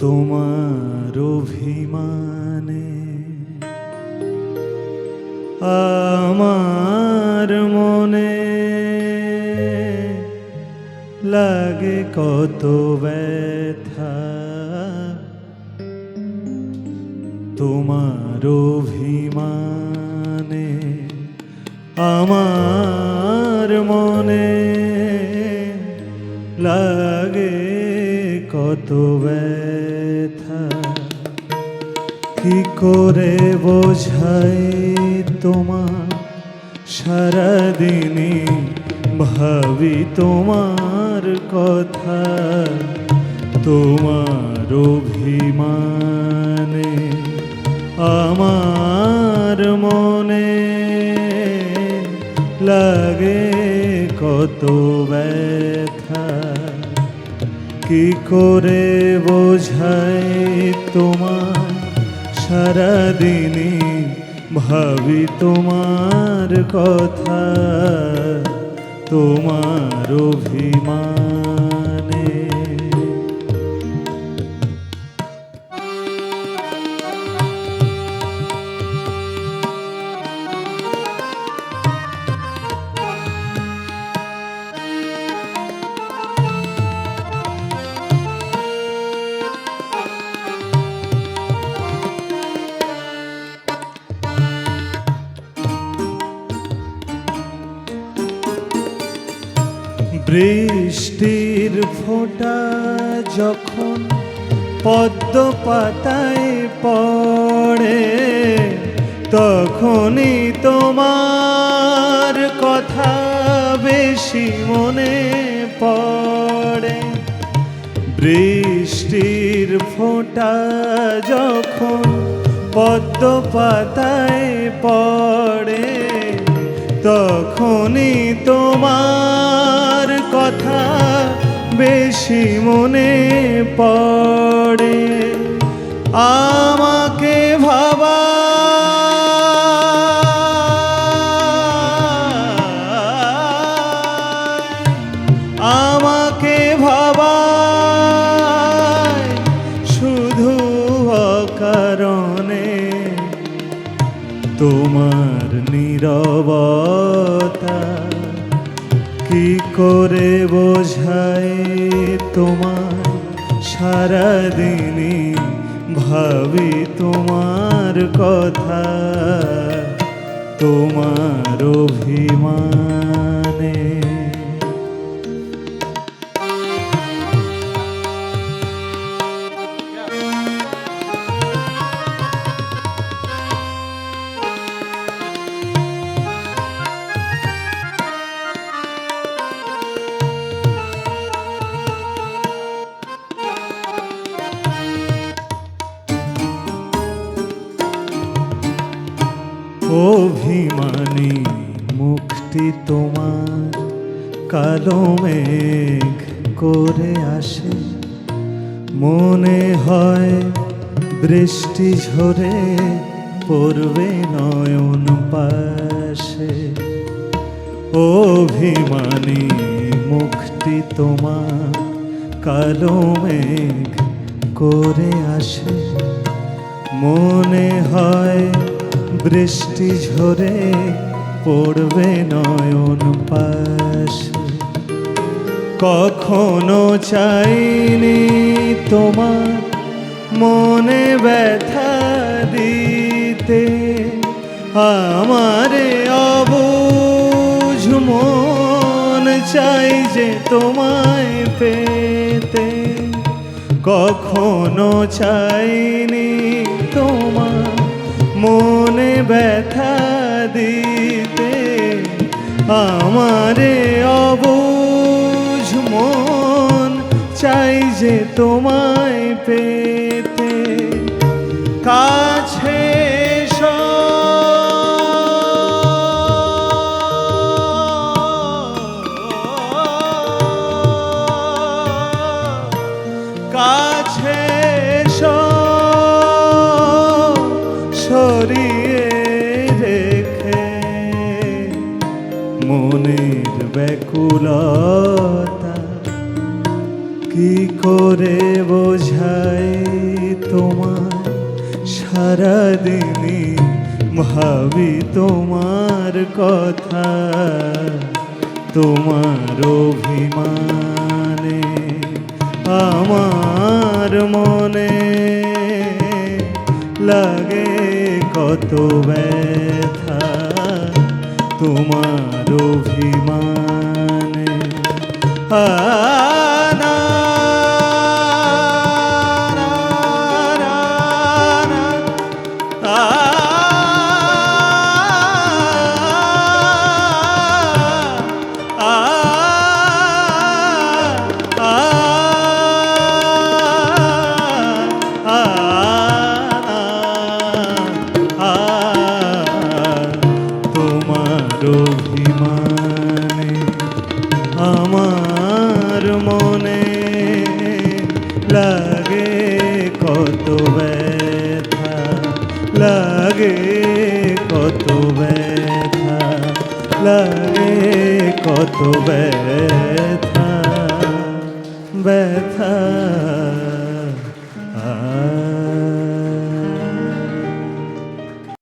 তোমার অভিমানে আমার মনে লাগে কত ব্যথা। তোমার অভিমানে, আমার মনে লাগে কত ব্যথা। কি করে বোঝাই তোমার সারাদিনই ভাবি তোমার কথা, তোমার অভিমানে, আমার মনে লাগে কত ব্যথা। কি করে বোঝাই তোমার সারাদিনই ভাবি তোমার কথা। তোমার অভিমানে। বৃষ্টির ফোঁটা যখন পদ্ম পাতায় পড়ে, তখনই তোমার কথা বেশি মনে পড়ে। বৃষ্টির ফোঁটা যখন পদ্ম পাতায় পড়ে, তখনই তোমার বেশি মনে পড়ে। আমাকে ভাবা। আমাকে ভাবা শুধু অকারণে। তোমার নীরবতা কি করে বোঝাই তোমার? সারাদিনই ভাবি তোমার কথা তোমার অভিমানী। তোমার কালো মেঘ করে আসে, মনে হয় বৃষ্টি ঝরে পড়বে নয়ন পাশে। অভিমানী মুখটি তোমার কালো মেঘ করে আসে, মনে হয় বৃষ্টি ঝরে পড়বে নয়ন পাশে। কখনো চাইনি তোমার মনে ব্যথা দিতে। আমারে অবুঝ মন চাই যে তোমায় পেতে। কখনো চাইনি তোমার মনে ব্যথা দিতে আমারে অবুঝ মন চাই যে তোমায় পেতে। কাছে ব্যাকুলতা, কি করে বোঝাই তোমার সারাদিনই ভাবি তোমার কথা, তোমার অভিমানে, আমার মনে লাগে কত ব্যথা। তোমার অভিমান। আনা আমার মনে লাগে কত ব্যথা লাগে কত ব্যথা লাগে কত ব্যথা ব্যথা আ